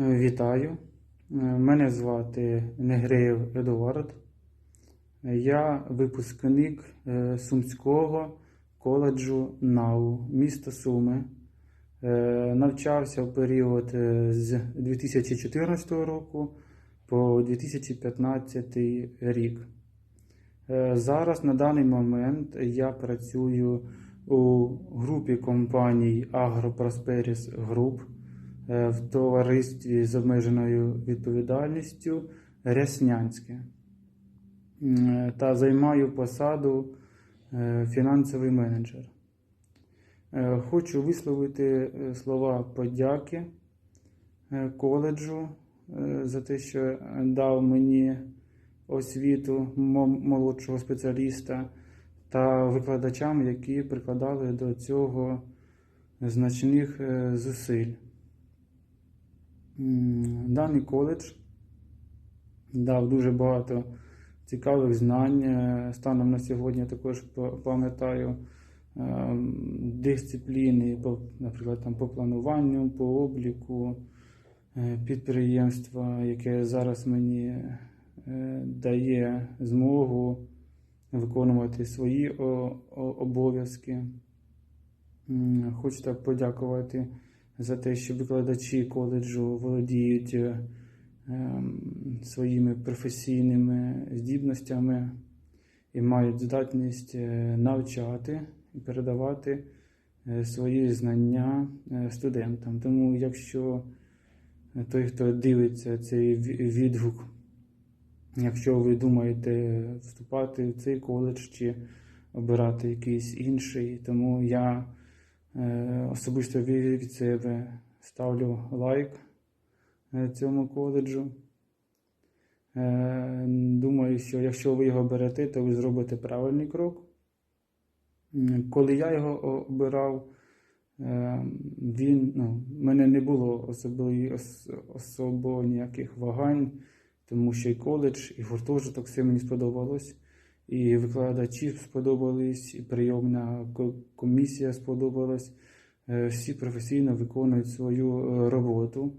Е, Вітаю. Е, Мене звати Негреєв Едуард. Е, Я випускник Сумського коледжу НАУ міста Суми. Навчався в період з 2014 року по 2015 рік. Зараз на даний момент я працюю у групі компаній Груп е, в товаристві з обмеженою відповідальністю Ряснянське е, та займаю посаду е, фінансовий менеджер. Е, Хочу висловити е, слова подяки е, коледжу е, за те, що дав мені освіту молодшого спеціаліста та викладачам, які прикладали до цього значних е, зусиль. Даний коледж дав дуже багато цікавих знань. Е, Станом на сьогодні також пам'ятаю е, дисципліни, наприклад, там, по плануванню, по обліку е, підприємства, яке зараз мені дає змогу виконувати свої обов'язки. Хочу так подякувати за те, що викладачі коледжу володіють е, ем, своїми професійними здібностями і мають здатність е, навчати і передавати е, свої знання студентам. Тому, якщо той, хто дивиться цей відгук, якщо ви думаєте вступати в цей коледж чи обирати якийсь інший, тому я особисто від себе ставлю лайк е, цьому коледжу. Е, Думаю, що якщо ви його берете, то ви зробите правильний крок. Коли я його обирав, е, він, ну, в мене не було особливо, особо ніяких вагань, тому що і коледж, і гуртожиток все мені сподобалось, і викладачі сподобались, і прийомна комісія сподобалась. Е, Всі професійно виконують свою е, роботу.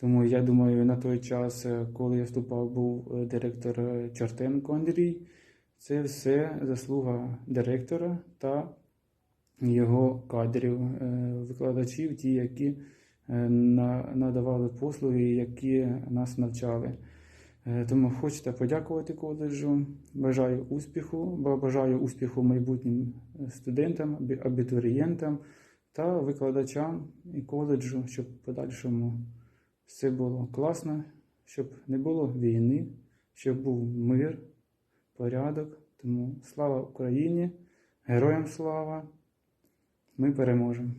Тому я думаю, на той час, е, коли я вступав, був директор Чартенко Андрій. Це все заслуга директора та його кадрів, викладачів, ті, які надавали послуги, які нас навчали. Е, Тому хочете подякувати коледжу. Бажаю успіху, ба- бажаю успіху майбутнім е, студентам, абітурієнтам та викладачам і коледжу, щоб в подальшому все було класно, щоб не було війни, щоб був мир, порядок. Тому слава Україні, героям слава! Ми переможемо!